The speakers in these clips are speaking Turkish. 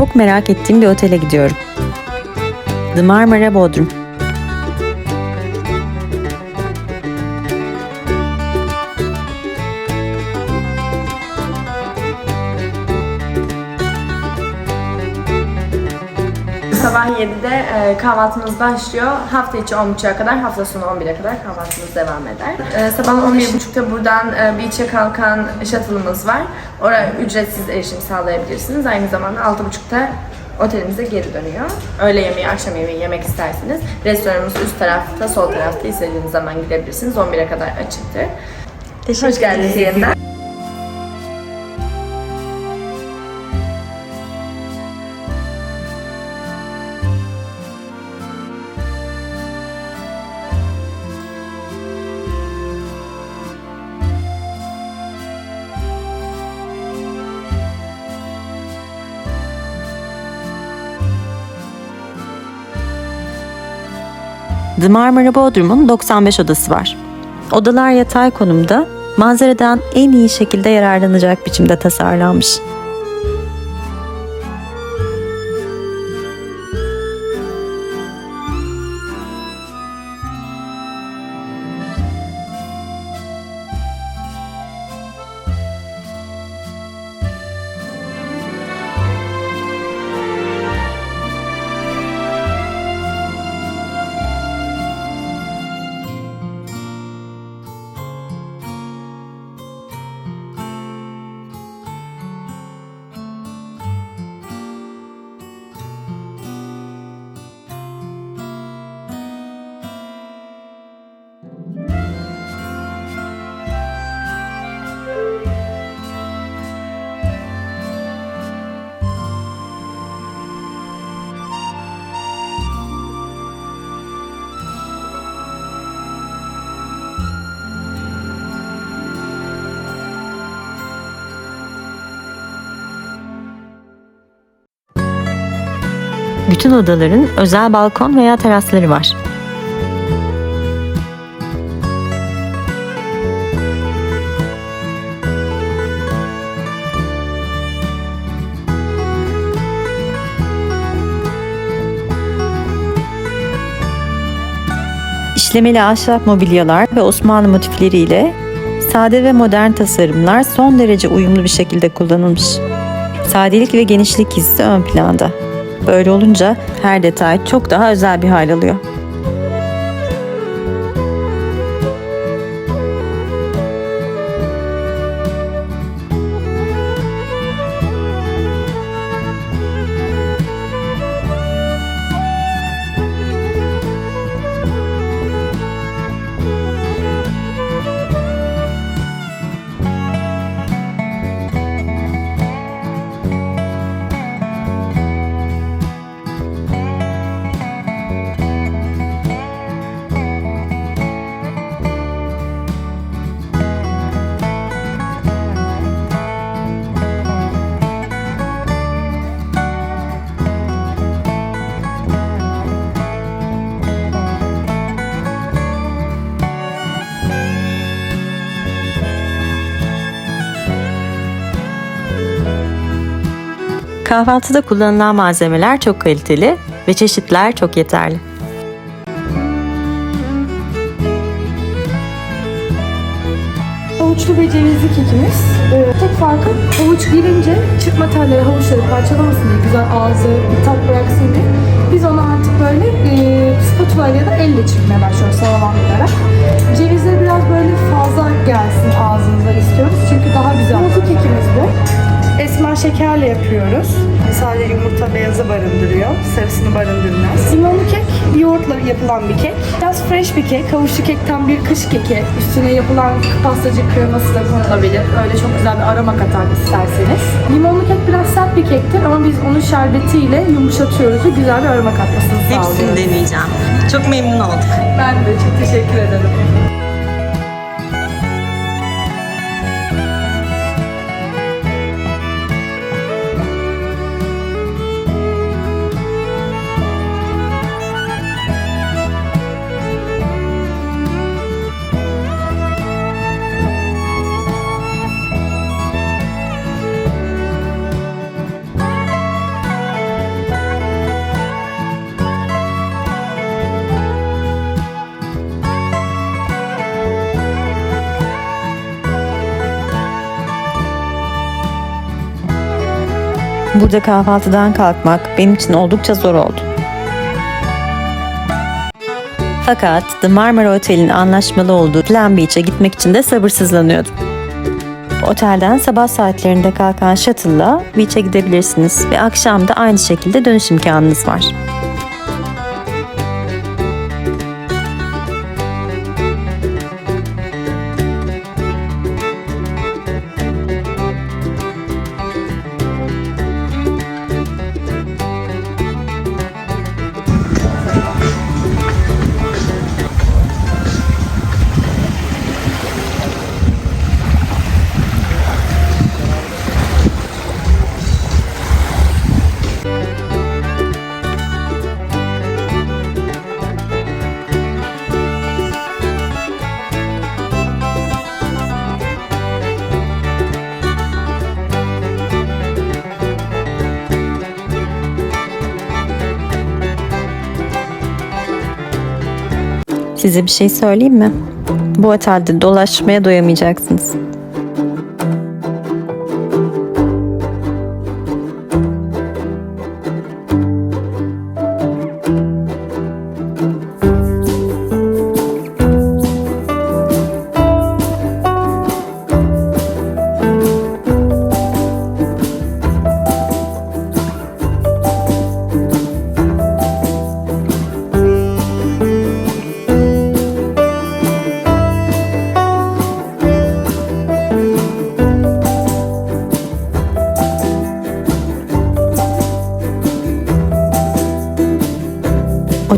çok merak ettiğim bir otele gidiyorum. The Marmara Bodrum. Sabah 7'de e, kahvaltımız başlıyor. Hafta içi 10.30'a kadar, hafta sonu 11'e kadar kahvaltımız devam eder. E, sabah 11.30'da buradan e, beach'e kalkan shuttle'ımız var. Oraya ücretsiz erişim sağlayabilirsiniz. Aynı zamanda 6.30'da otelimize geri dönüyor. Öğle yemeği, akşam yemeği yemek isterseniz restoranımız üst tarafta, sol tarafta istediğiniz zaman gidebilirsiniz. 11'e kadar açıktır. Hoş geldiniz yeniden. The Marmara Bodrum'un 95 odası var. Odalar yatay konumda, manzaradan en iyi şekilde yararlanacak biçimde tasarlanmış. Bütün odaların özel balkon veya terasları var. İşlemeli ahşap mobilyalar ve Osmanlı motifleriyle sade ve modern tasarımlar son derece uyumlu bir şekilde kullanılmış. Sadelik ve genişlik hissi ön planda. Böyle olunca her detay çok daha özel bir hal alıyor. Kahvaltıda kullanılan malzemeler çok kaliteli ve çeşitler çok yeterli. Havuçlu ve cevizli kekimiz. Ee, tek farkı havuç girince çıkma telleri havuçları parçalamasın diye güzel ağzı bir tat bıraksın diye. Biz onu artık böyle e, spatula ya da elle çırpmaya başlıyoruz salamanlayarak. Cevizleri biraz böyle fazla gelsin ağzınıza istiyoruz çünkü daha güzel. Muzlu kekimiz bu. Esmer şekerle yapıyoruz. Sadece yumurta beyazı barındırıyor. Sarısını barındırmaz. Limonlu kek yoğurtla yapılan bir kek. Biraz fresh bir kek. Havuçlu kek tam bir kış keki. Üstüne yapılan pastacı kreması da konulabilir. Öyle çok güzel bir aroma katar isterseniz. Limonlu kek biraz sert bir kektir ama biz onun şerbetiyle yumuşatıyoruz ve güzel bir aroma katmasını sağlıyoruz. Hepsini deneyeceğim. Çok memnun olduk. Ben de çok teşekkür ederim. Burada kahvaltıdan kalkmak benim için oldukça zor oldu. Fakat The Marmara Otel'in anlaşmalı olduğu Plan Beach'e gitmek için de sabırsızlanıyordum. Otelden sabah saatlerinde kalkan shuttle'la beach'e gidebilirsiniz ve akşam da aynı şekilde dönüş imkanınız var. Size bir şey söyleyeyim mi? Bu otelde dolaşmaya doyamayacaksınız.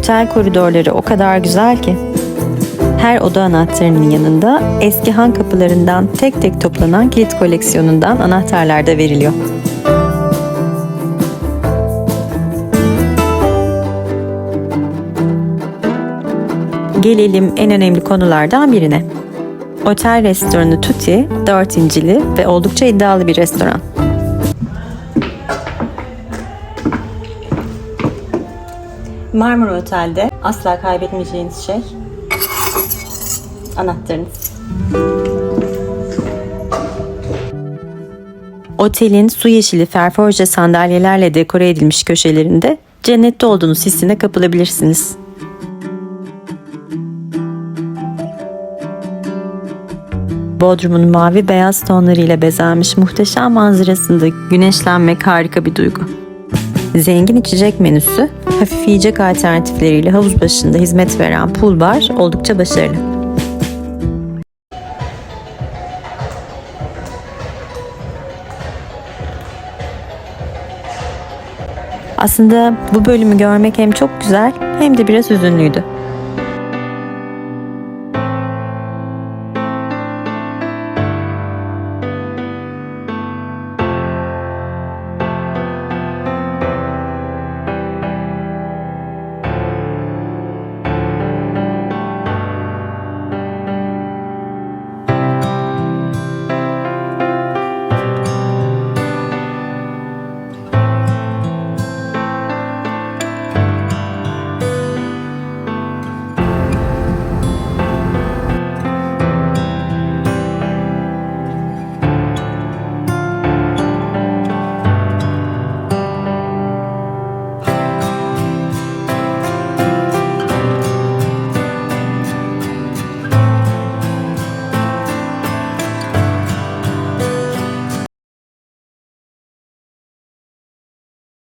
Otel koridorları o kadar güzel ki. Her oda anahtarının yanında eski han kapılarından tek tek toplanan kilit koleksiyonundan anahtarlar da veriliyor. Gelelim en önemli konulardan birine. Otel restoranı Tutti, 4 incili ve oldukça iddialı bir restoran. Marmara Otel'de asla kaybetmeyeceğiniz şey anahtarınız. Otelin su yeşili ferforje sandalyelerle dekore edilmiş köşelerinde cennette olduğunuz hissine kapılabilirsiniz. Bodrum'un mavi beyaz tonlarıyla bezenmiş muhteşem manzarasında güneşlenmek harika bir duygu. Zengin içecek menüsü, hafif yiyecek alternatifleriyle havuz başında hizmet veren pool bar oldukça başarılı. Aslında bu bölümü görmek hem çok güzel hem de biraz hüzünlüydü.